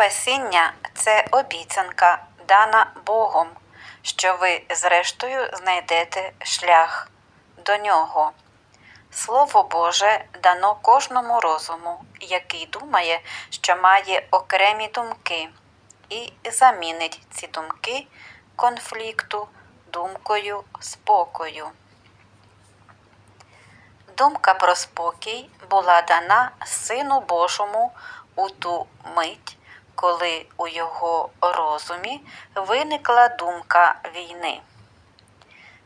Спасіння це обіцянка, дана Богом, що ви, зрештою, знайдете шлях до нього. Слово Боже дано кожному розуму, який думає, що має окремі думки, і замінить ці думки конфлікту думкою спокою. Думка про спокій була дана Сину Божому у ту мить, коли у його розумі виникла думка війни.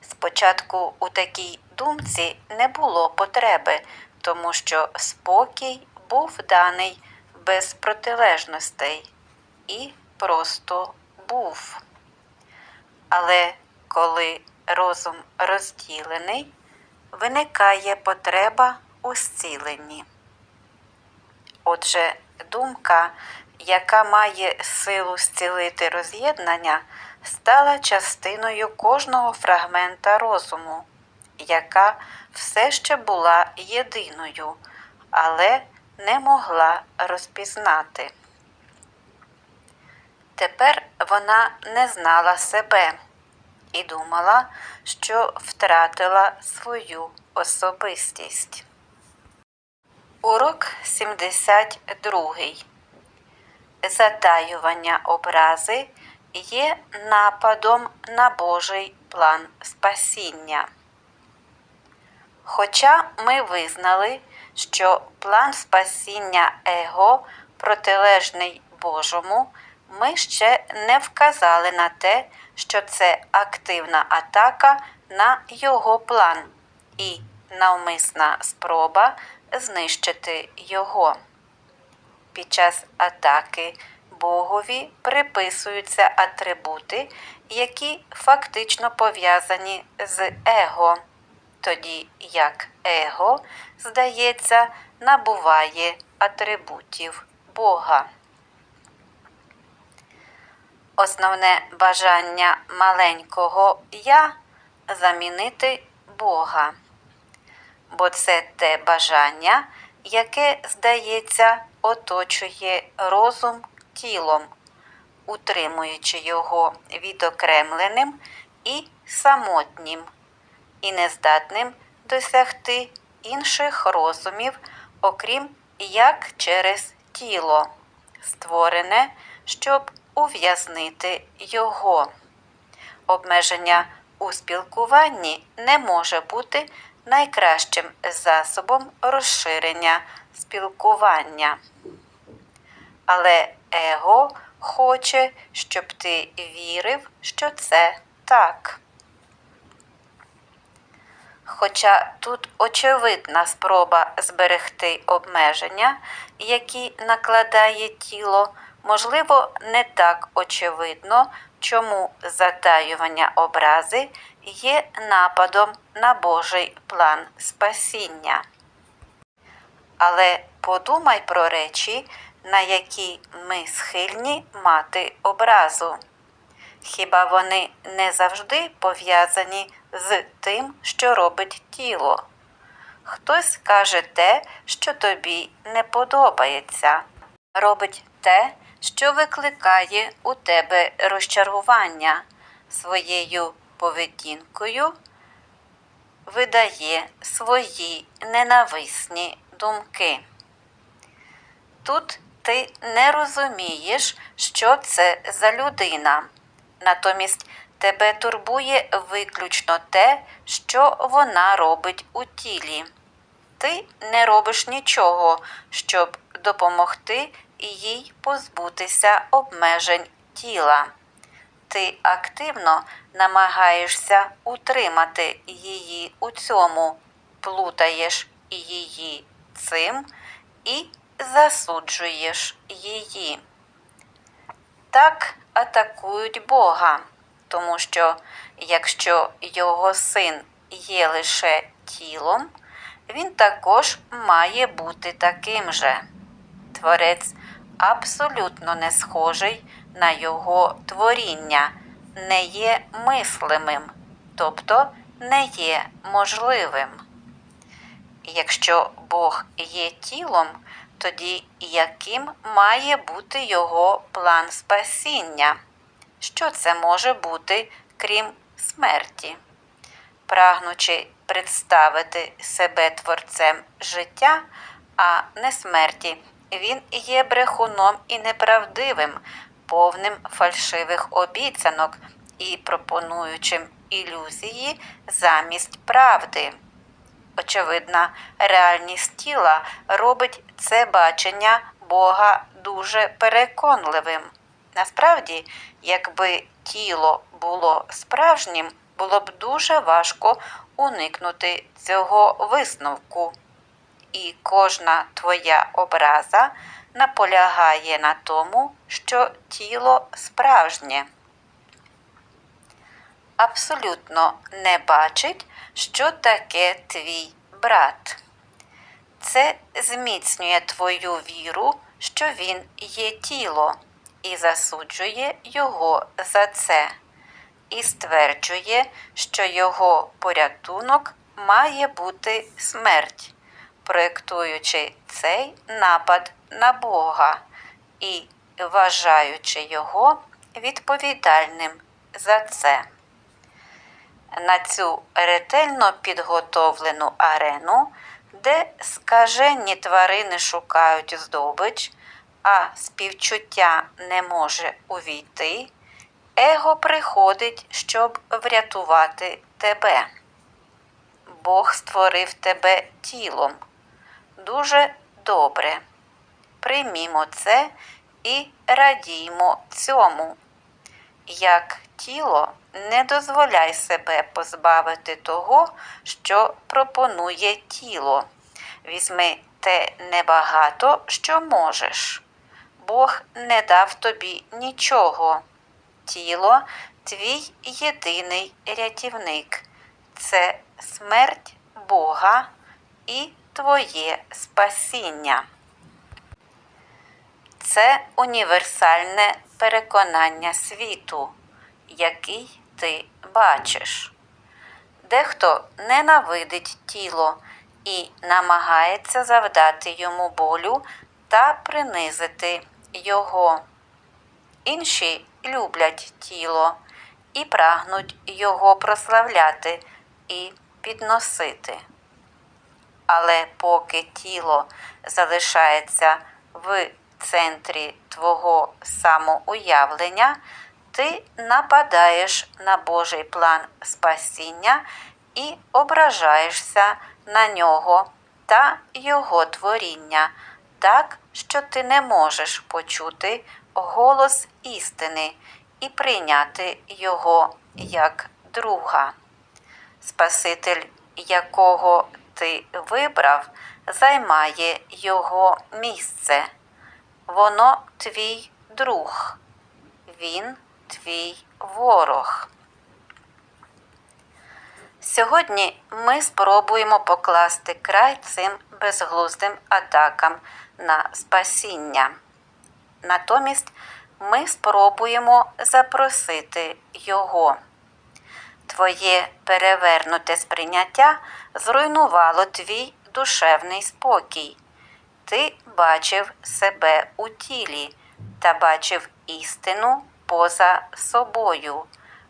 Спочатку у такій думці не було потреби, тому що спокій був даний без протилежностей і просто був. Але коли розум розділений, виникає потреба у зціленні. Отже, думка, яка має силу зцілити роз'єднання, стала частиною кожного фрагмента розуму, яка все ще була єдиною, але не могла розпізнати. Тепер вона не знала себе і думала, що втратила свою особистість. Урок 72. Затаювання образи є нападом на Божий план спасіння. Хоча ми визнали, що план спасіння Его протилежний Божому, ми ще не вказали на те, що це активна атака на його план і навмисна спроба знищити його. Під час атаки Богові приписуються атрибути, які фактично пов'язані з его, тоді як его, здається, набуває атрибутів Бога. Основне бажання маленького я замінити Бога, бо це те бажання, яке, здається, оточує розум тілом, утримуючи його відокремленим і самотнім, і нездатним досягти інших розумів, окрім як через тіло, створене, щоб ув'язнити його. Обмеження у спілкуванні не може бути найкращим засобом розширення спілкування. Але его хоче, щоб ти вірив, що це так. Хоча тут очевидна спроба зберегти обмеження, які накладає тіло, можливо, не так очевидно, чому затаювання образи є нападом на Божий план спасіння. Але подумай про речі, на які ми схильні мати образу. Хіба вони не завжди пов'язані з тим, що робить тіло? Хтось каже те, що тобі не подобається, робить те, що викликає у тебе розчарування своєю поведінкою, видає свої ненависні думки. Тут ти не розумієш, що це за людина. Натомість тебе турбує виключно те, що вона робить у тілі. Ти не робиш нічого, щоб допомогти їй позбутися обмежень тіла. Ти активно намагаєшся утримати її у цьому, плутаєш її цим і засуджуєш її. Так атакують Бога, тому що якщо його син є лише тілом, він також має бути таким же. Творець абсолютно не схожий на його творіння, не є мислимим, тобто не є можливим. Якщо Бог є тілом, Тоді яким має бути його план спасіння? Що це може бути, крім смерті? Прагнучи представити себе творцем життя, а не смерті, він є брехуном і неправдивим, повним фальшивих обіцянок і пропонуючим ілюзії замість правди. Очевидна реальність тіла робить це бачення Бога дуже переконливим. Насправді, якби тіло було справжнім, було б дуже важко уникнути цього висновку. І кожна твоя образа наполягає на тому, що тіло справжнє. Абсолютно не бачить, що таке твій брат. Це зміцнює твою віру, що він є тіло, і засуджує його за це, і стверджує, що його порятунок має бути смерть, проєктуючи цей напад на Бога і вважаючи його відповідальним за це. На цю ретельно підготовлену арену, де скажені тварини шукають здобич, а співчуття не може увійти, его приходить, щоб врятувати тебе. Бог створив тебе тілом. Дуже добре. Приймімо це і радіймо цьому. Як тіло, не дозволяй себе позбавити того, що пропонує тіло. Візьми те небагато, що можеш. Бог не дав тобі нічого. Тіло твій єдиний рятівник. Це смерть Бога і твоє спасіння. Це універсальне переконання світу, який ти бачиш. Дехто ненавидить тіло і намагається завдати йому болю та принизити його. Інші люблять тіло і прагнуть його прославляти і підносити. Але поки тіло залишається в центрі твого самоуявлення, ти нападаєш на Божий план спасіння і ображаєшся на нього та його творіння, так, що ти не можеш почути голос істини і прийняти його як друга. Спаситель, якого ти вибрав, займає його місце. Воно твій друг, він твій ворог. Сьогодні ми спробуємо покласти край цим безглуздим атакам на спасіння. Натомість ми спробуємо запросити Його. Твоє перевернуте сприйняття зруйнувало твій душевний спокій. Ти бачив себе у тілі та бачив істину поза собою,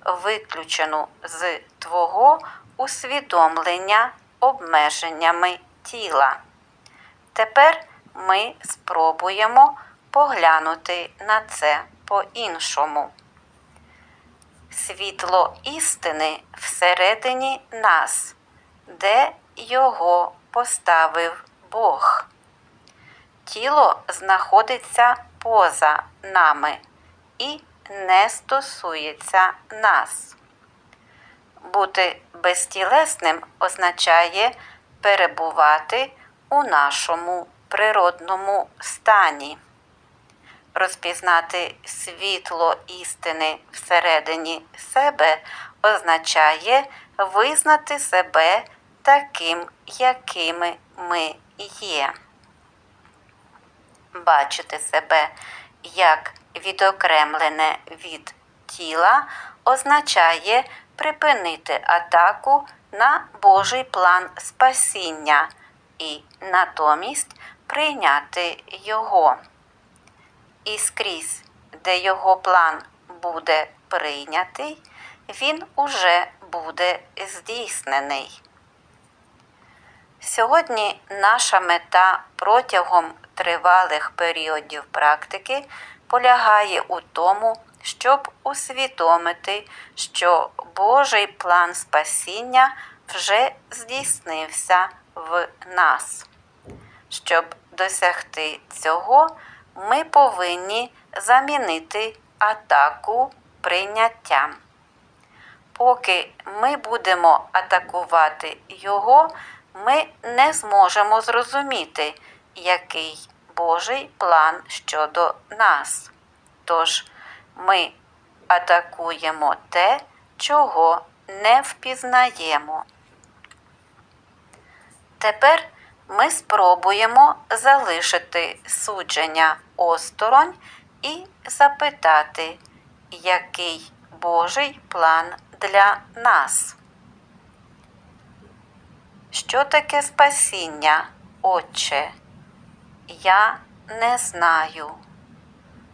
виключену з твого усвідомлення обмеженнями тіла. Тепер ми спробуємо поглянути на це по-іншому. Світло істини всередині нас, де його поставив Бог. Тіло знаходиться поза нами і не стосується нас. Бути безтілесним означає перебувати у нашому природному стані. Розпізнати світло істини всередині себе означає визнати себе таким, якими ми є. Бачити себе як відокремлене від тіла означає припинити атаку на Божий план спасіння і натомість прийняти Його. І скрізь, де Його план буде прийнятий, він уже буде здійснений. Сьогодні наша мета протягом тривалих періодів практики полягає у тому, щоб усвідомити, що Божий план спасіння вже здійснився в нас. Щоб досягти цього, ми повинні замінити атаку прийняттям. Поки ми будемо атакувати його, ми не зможемо зрозуміти, який Божий план щодо нас. Тож ми атакуємо те, чого не впізнаємо. Тепер ми спробуємо залишити судження осторонь і запитати, який Божий план для нас. Що таке спасіння, Отче? Я не знаю.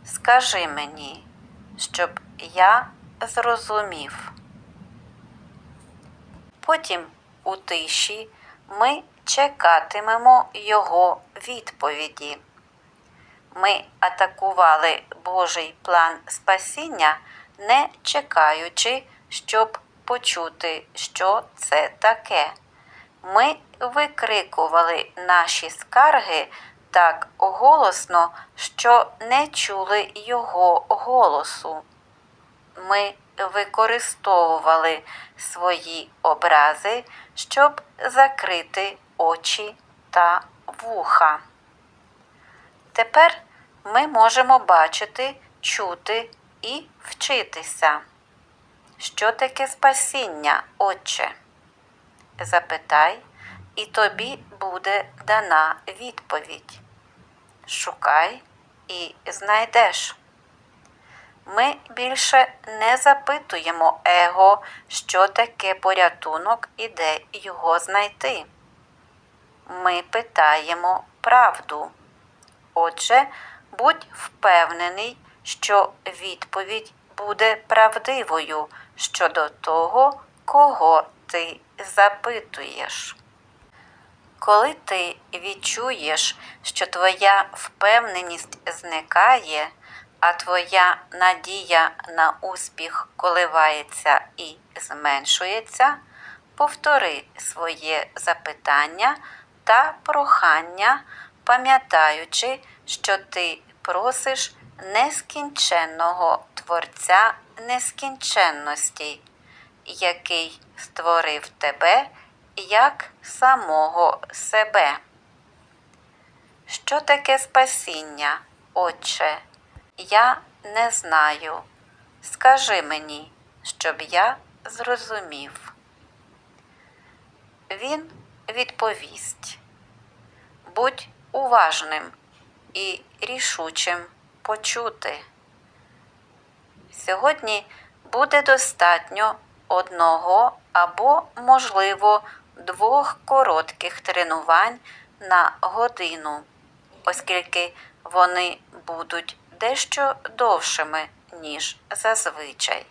Скажи мені, щоб я зрозумів. Потім у тиші ми чекатимемо його відповіді. Ми атакували Божий план спасіння, не чекаючи, щоб почути, що це таке. Ми викрикували наші скарги так голосно, що не чули його голосу. Ми використовували свої образи, щоб закрити очі та вуха. Тепер ми можемо бачити, чути і вчитися. Що таке спасіння, Отче? Запитай, і тобі буде дана відповідь. Шукай і знайдеш. Ми більше не запитуємо его, що таке порятунок і де його знайти. Ми питаємо правду. Отже, будь впевнений, що відповідь буде правдивою щодо того, кого ти запитуєш. Коли ти відчуєш, що твоя впевненість зникає, а твоя надія на успіх коливається і зменшується, повтори своє запитання та прохання, пам'ятаючи, що ти просиш нескінченного Творця нескінченності, який створив тебе як самого себе. Що таке спасіння, Отче? Я не знаю. Скажи мені, щоб я зрозумів. Він відповість. Будь уважним і рішучим почути. Сьогодні буде достатньо одного або, можливо, двох коротких тренувань на годину, оскільки вони будуть дещо довшими, ніж зазвичай.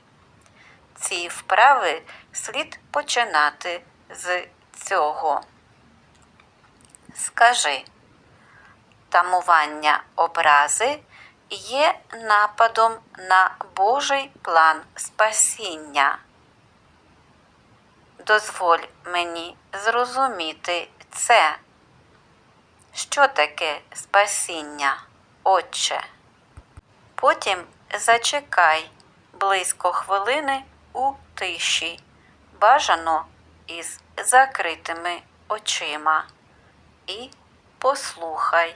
Ці вправи слід починати з цього. Скажи, тамування образи є нападом на Божий план спасіння. Дозволь мені зрозуміти це. Що таке спасіння, Отче? Потім зачекай близько хвилини у тиші, бажано із закритими очима, і послухай